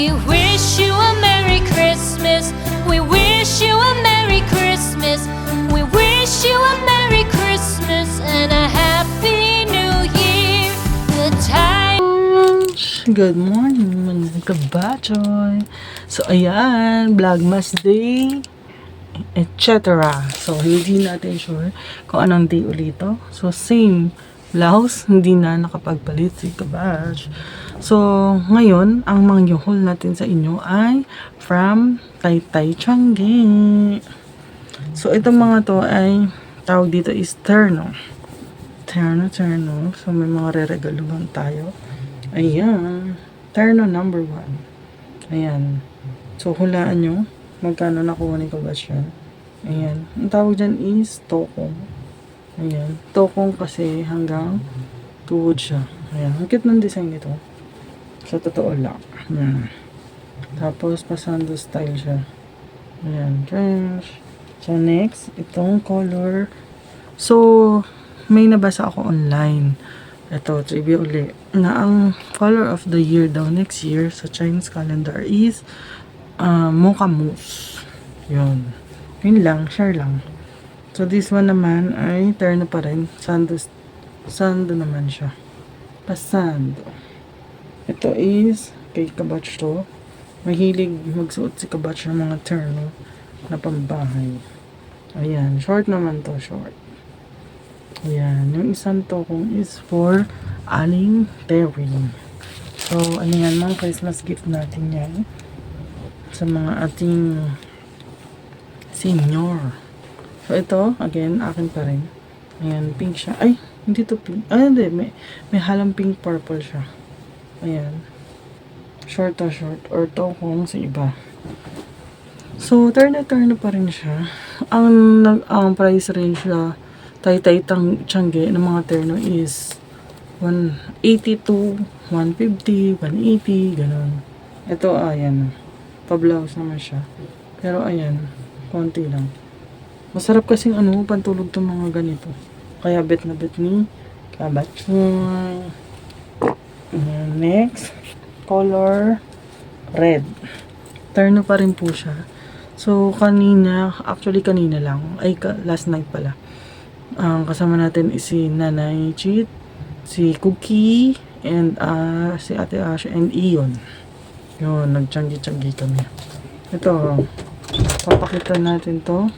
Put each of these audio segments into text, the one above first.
We wish you a Merry Christmas. We wish you a Merry Christmas. We wish you a Merry Christmas and a Happy New Year. The time. Good morning, mga kabachoy. So, ayan, Vlogmas Day, etc. So, hindi natin sure kung anong day ulito. So, same blouse, hindi na nakapagpalit si Kabach. So, ngayon, ang mga yuhol natin sa inyo ay from Taytay Changi. So, itong mga to ay tawag dito is terno. Terno, terno. So, may mga re-regaluhan tayo. Ayan. Terno number one. Ayan. So, hulaan nyo magkano nakuha ni Kabach yan. Ayan. Ang tawag dyan is tokong. Ayan. Tokong kasi hanggang tuhod siya. Ayan. Ang cute ng design nito. Sa totoo lang. Ayan. Tapos, pasando style siya. Ayan. Trench. So, next, itong color. So, may nabasa ako online. Ito, trivia uli. Na ang color of the year daw next year sa Chinese calendar is uh, mocha mousse. Yun. Yun lang, share lang. So, this one naman ay terno pa rin. Sando, sando naman siya. Pasando. Ito is kay Kabach to. Mahilig magsuot si Kabach ng mga terno na pambahay. Ayan, short naman to, short. Ayan, yung isang tokong is for Aling Terry. So, ano yan, mga Christmas gift natin yan. Sa mga ating senior. So, ito, again, akin pa rin. Ayan, pink siya. Ay, hindi to pink. Ay, hindi. May, may halang pink purple siya. Ayan. Short to short. Or tokong sa iba. So, turn na turn na pa rin siya. Ang, ang price range na tay-tay tang tiyangge ng mga terno is 180 to 150, 180, ganun. Ito, ayan. Pa-blouse naman siya. Pero ayan, konti lang. Masarap kasing ano, pantulog tong mga ganito. Kaya bet na bet ni Kabatchoy. Ayan, next, color red. Terno pa rin po siya. So, kanina, actually kanina lang, ay last night pala. Ang kasama natin is si Nanay Cheat, si Cookie, and ah, si Ate Ash, and Ion. Yun, nagtiyanggi-tiyanggi kami. Ito, papakita natin to.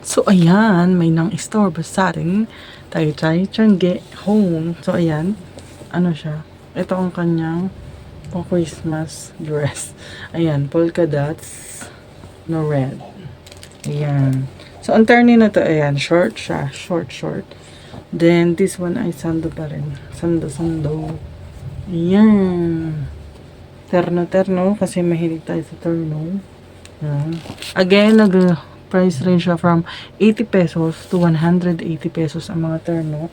So, ayan, may nang store sa ating tayo tayo tiyanggi home. So, ayan, ano siya. Ito ang kanyang pang Christmas dress. Ayan, polka dots na red. Ayan. So, ang turning na to, ayan, short siya. Short, short. Then, this one ay sando pa rin. Sando, sando. Ayan. Terno, terno. Kasi mahilig tayo sa terno. Ayan. Again, nag price range siya from 80 pesos to 180 pesos ang mga terno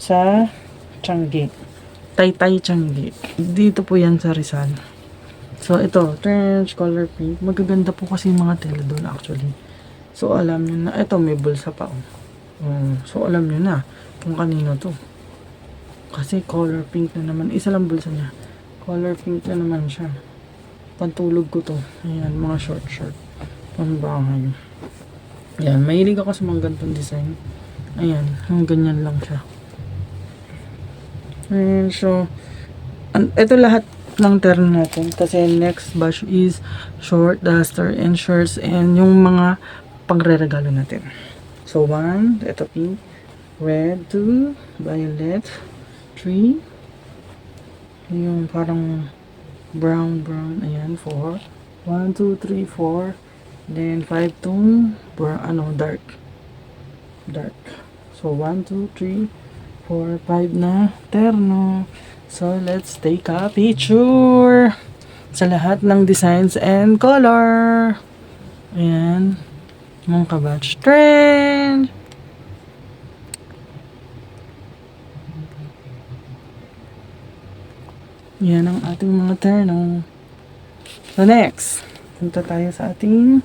sa Changi. Taytay Changi. Dito po yan sa Rizal. So, ito, trench, color pink. Magaganda po kasi yung mga tela doon actually. So, alam nyo na, ito may bulsa pa. Oh. Mm, so, alam nyo na kung kanino to. Kasi color pink na naman. Isa lang bulsa niya. Color pink na naman siya. Pantulog ko to. Ayan, mga short short. Pambahay. Ayan, mahilig ako sa mga ganitong design. Ayan, yung ganyan lang siya. Ayan, so, an- ito lahat ng terno natin. Kasi next batch is short, duster, and shirts, and yung mga pagre-regalo natin. So, one, ito pink, red, two, violet, three, yung parang brown, brown, ayan, four, one, two, three, four, then five, two, brown, ano, dark, dark. So, one, two, three, four, five na terno. So, let's take a picture sa lahat ng designs and color. Ayan. Mga kabatch trend. Yan ang ating mga terno. So, next. Punta tayo sa ating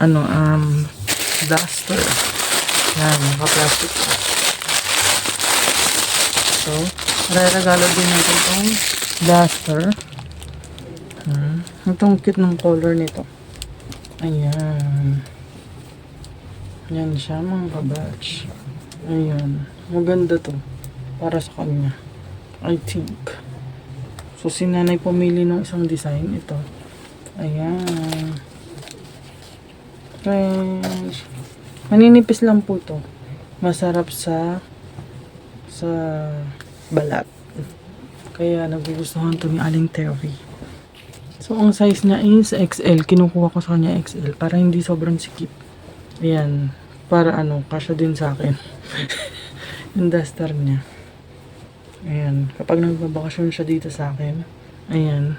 ano, um, duster. Yan, naka-plastic siya. So, Re-regalo din natin itong duster. Hmm. Itong cute ng color nito. Ayan. Yan siya mga kabatch. Ayan. Maganda to. Para sa kanya. I think. So, si nanay pumili ng isang design. Ito. Ayan. French. Maninipis lang po to. Masarap sa sa balat. Kaya nagugustuhan to ni Aling Terry. So, ang size niya is XL. Kinukuha ko sa kanya XL para hindi sobrang sikip. Ayan. Para ano, kasya din sa akin. yung duster niya. Ayan. Kapag nagbabakasyon siya dito sa akin. Ayan.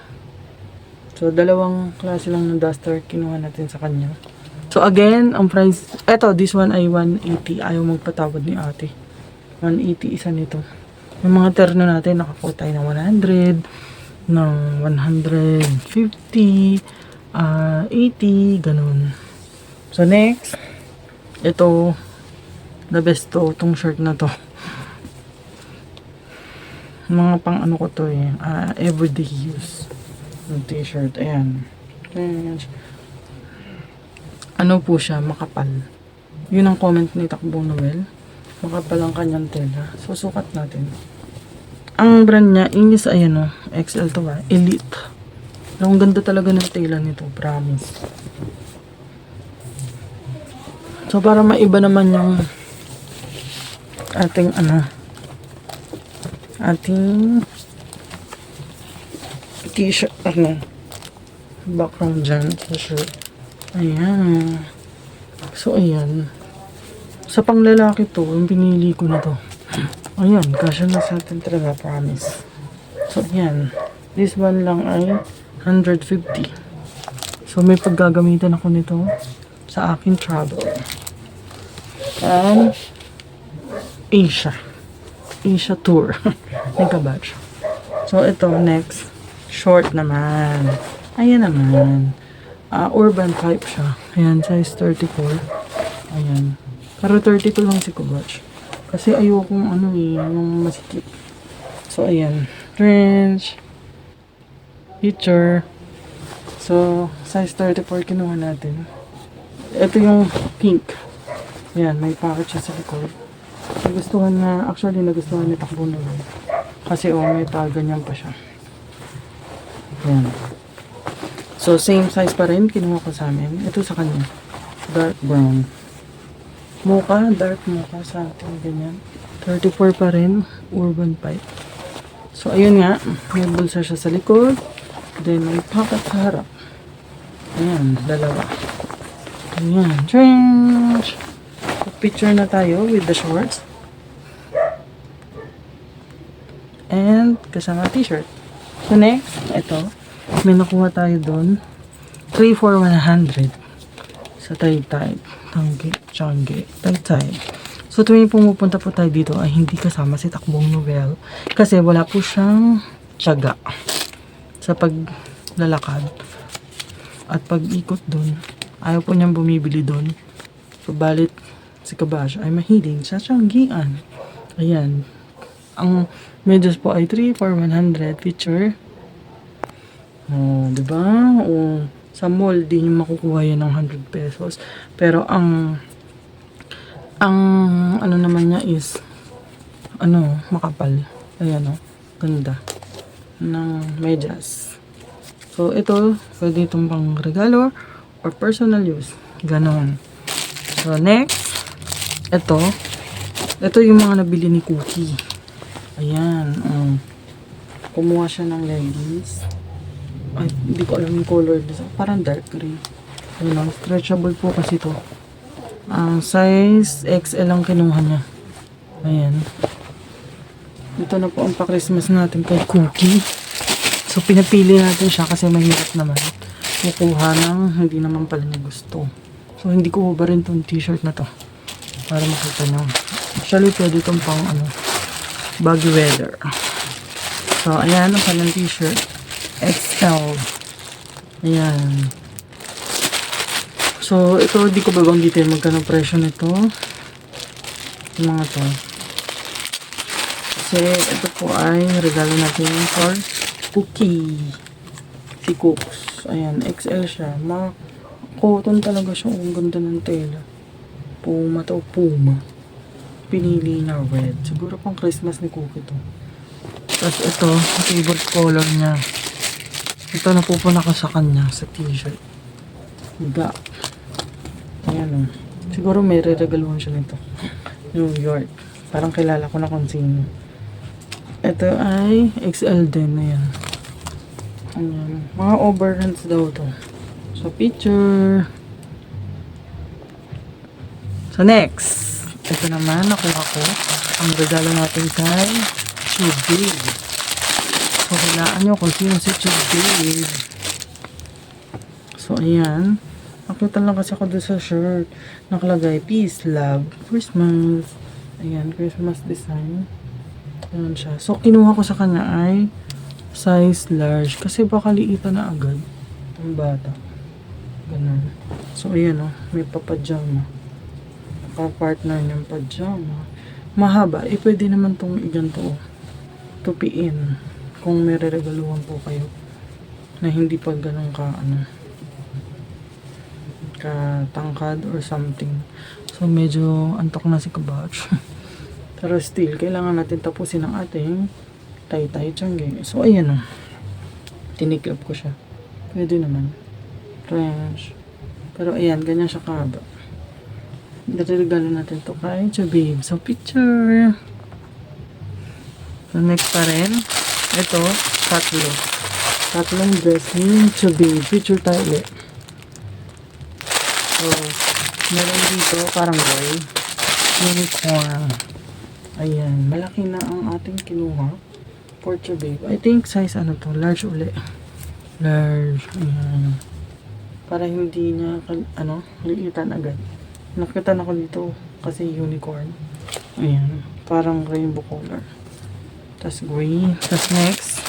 So, dalawang klase lang ng duster kinuha natin sa kanya. So, again, ang price, eto, this one ay 180. Ayaw magpatawad ni ate. 180 isa nito. Yung mga terno natin, nakakuha tayo ng 100, ng 150, ah 80, ganun. So, next, ito, the best to, tong shirt na to. Mga pang ano ko to eh, ah, everyday use ng t-shirt. Ayan. Ayan. Ano po siya, makapal. Yun ang comment ni Takbong Noel. Makapal ang kanyang tela. Susukat natin. Ang brand niya is, ayan o, XL to ba? Elite. Pero ang ganda talaga ng tela nito, promise. So, para maiba naman yung ating ano, ating t-shirt, ano, background dyan sa shirt. Ayan. So, ayan. Sa panglalaki to, yung pinili ko na to. Ayan, kasya na sa atin talaga, promise. So, ayan. This one lang ay 150. So, may paggagamitan ako nito sa akin travel. And, Asia. Asia tour. Nagka-batch. So, ito, next. Short naman. Ayan naman. Ah, urban type siya. Ayan, size 34. Ayan. Pero 32 lang si Kubatch. Kasi ayokong ano eh, yung masikip. So, ayan. Trench. Picture. So, size 34 kinuha natin. Ito yung pink. Ayan, may pocket siya sa likod. Nagustuhan na, actually nagustuhan ni Takbo naman. Kasi oh, may pa, ganyan pa siya. Ayan. So, same size pa rin, kinuha ko sa amin. Ito sa kanya. Dark brown. Mocha, dark mocha sa atin, ganyan. 34 pa rin, urban pipe. So, ayun nga, may bulsa siya sa likod. Then, may pocket sa harap. Ayan, dalawa. Ayan, trench. So, picture na tayo with the shorts. And, kasama t-shirt. So, next, ito. May nakuha tayo doon. 3 for 100. Sa Taytay. Tanggi, Changi, Taytay. So, tuwing pumupunta po tayo dito ay hindi kasama si Takbong Novel. Kasi wala po siyang tiyaga sa paglalakad. At pag-ikot doon, ayaw po niyang bumibili doon. Subalit, si Kabash ay mahiling sa Tianggian. Ayan. Ang medyas po ay 3 for 100 feature. Oh, 'di ba? Oh, sa mall di niyo makukuha 'yan ng 100 pesos. Pero ang ang ano naman niya is ano, makapal. Ayan oh, ganda ng medyas. So ito, pwede itong pang regalo or personal use. Ganon. So next, ito, ito yung mga nabili ni Cookie. Ayan, um, kumuha siya ng leggings. Ay, hindi ko alam yung color. Parang dark green. Ayun lang, stretchable po kasi to. Ang size XL ang kinuha niya. Ayan. Ito na po ang pa-Christmas natin kay Cookie. So, pinapili natin siya kasi mahirap naman. Kukuha ng hindi naman pala niya gusto. So, hindi ko ba rin tong t-shirt na to. Para makita niyo. Actually, pwede itong pang ano, baggy weather. So, ayan ang kanyang t-shirt. XL. Ayan. So, ito, di ko babanggitin magkano presyo nito. Yung mga to. Kasi ito po ay regalo natin for Cookie. Si Cooks. Ayan, XL siya. Ma cotton talaga siya. Ang ganda ng tela. Puma to, Puma. Pinili na red. Siguro pang Christmas ni Cookie to. Tapos ito, favorite color niya. Ito napupuna ko sa kanya sa t-shirt. Black. Ayan o. Siguro may re-regaluhan siya nito. New York. Parang kilala ko na kung sino. Ito ay XL din. Ayan. Ayan. Mga overhands daw to. So, picture. So, next. Ito naman, nakuha ko. Ang regalo natin kay Chubby. Kailangan nyo kung sino si Chubby. So, ayan. Nakita lang kasi ako doon sa shirt. Nakalagay, Peace, Love, Christmas. Ayan, Christmas design. Ayan siya. So, kinuha ko sa kanya ay size large. Kasi baka liitan na agad. Ang bata. Ganun. So, ayan o. may papadjama. Naka-partner niyang pajama. Mahaba. Eh, pwede naman tong iganto o. Tupiin. Kung may regaluhan po kayo. Na hindi pa ganun ka, ano, katangkad or something. So, medyo antok na si Kabach. Pero still, kailangan natin tapusin ang ating tay-tay tiyangge. So, ayan o. Tiniklop ko siya. Pwede naman. Trench. Pero ayan, ganyan siya kahaba. Nare-regalo natin to kay Chabib. So, picture. So, next pa rin. Ito, tatlo. Tatlong dress ni Chabib. Picture tayo ulit. So, meron dito parang boy. Unicorn. Ayan. Malaki na ang ating kinuha. Portrait babe. I think size ano to. Large uli. Large. Ayan. Para hindi niya, ano, liitan agad. Nakita na ko dito kasi unicorn. Ayan. Parang rainbow color. Tapos green. Tapos next,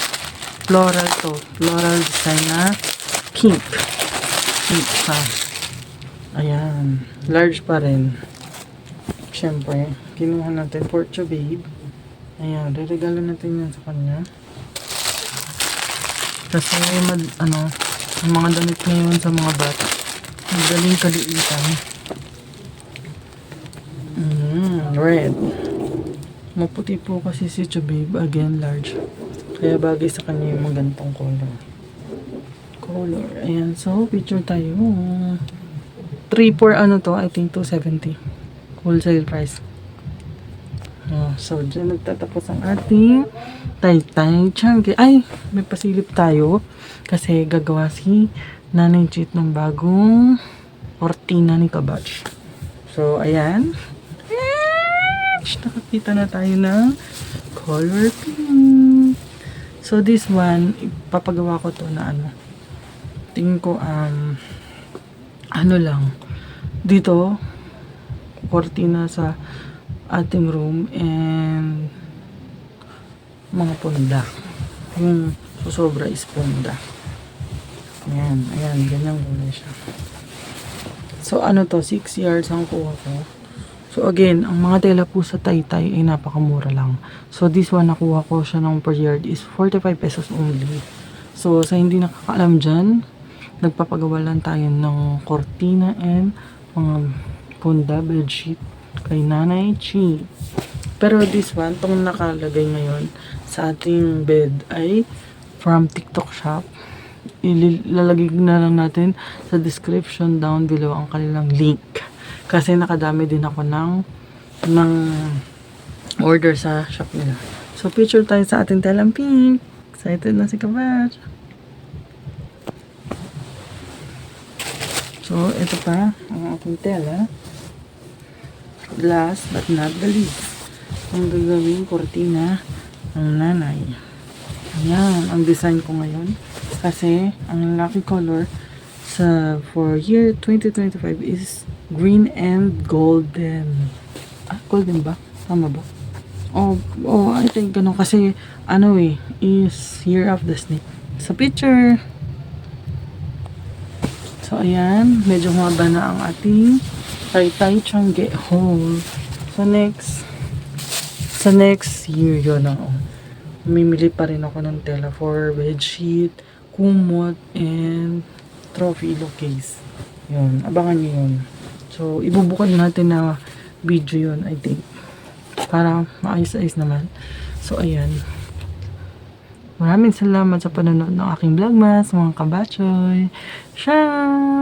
floral to. Floral design na pink. Pink ha. Ayan. Large pa rin. Siyempre, kinuha natin Porto Babe. Ayan, re-regalo natin yan sa kanya. Kasi, mad, ano, ang mga damit ngayon sa mga bata, madaling kaliitan. Mm, red. Maputi po kasi si Chubabe, again, large. Kaya bagay sa kanya yung magantong color. Color. Ayan, so, picture tayo. 3 for ano to, I think 270. Wholesale price. Oh, so, dyan nagtatapos ang ating tay-tay chunky. Ay, may pasilip tayo. Kasi gagawa si Nanay Cheat ng bagong cortina ni Kabach. So, ayan. Shh, Nakakita na tayo ng color pink. So, this one, ipapagawa ko to na ano. Tingin ko, um, ano lang, dito, cortina sa ating room and mga punda. Yung susobra is punda. Ayan, ayan, ganyan kulay siya. So, ano to, 6 yards ang kuha ko. So, again, ang mga tela po sa Taytay ay napakamura lang. So, this one, nakuha ko siya ng per yard is 45 pesos only. So, sa hindi nakakaalam dyan, nagpapagawa lang tayo ng cortina and mga punda, bedsheet kay Nanay Chi. Pero this one, tong nakalagay ngayon sa ating bed ay from TikTok shop. Ilalagay na lang natin sa description down below ang kanilang link. Kasi nakadami din ako ng ng order sa shop nila. So, picture tayo sa ating telang pink. Excited na si Kabat. So, ito pa ang ating tela. Last but not the least, ang gagawing kortina ng nanay. Ayan, ang design ko ngayon. Kasi, ang lucky color sa for year 2025 is green and golden. Ah, golden ba? Tama ba? Oh, oh, I think ganun kasi ano eh, is year of the snake. Sa picture. So, ayan. Medyo humaba na ang ating tay-tay changge hole. So, next. Sa next year yun ako. Mimili pa rin ako ng tela for bedsheet, kumot, and trophy case. Yun, abangan nyo yun. So, ibubukod natin na video yun, I think. Para maayos-ayos naman. So, ayan. Maraming salamat sa panonood ng aking vlogmas, mga kabatchoy. Ciao!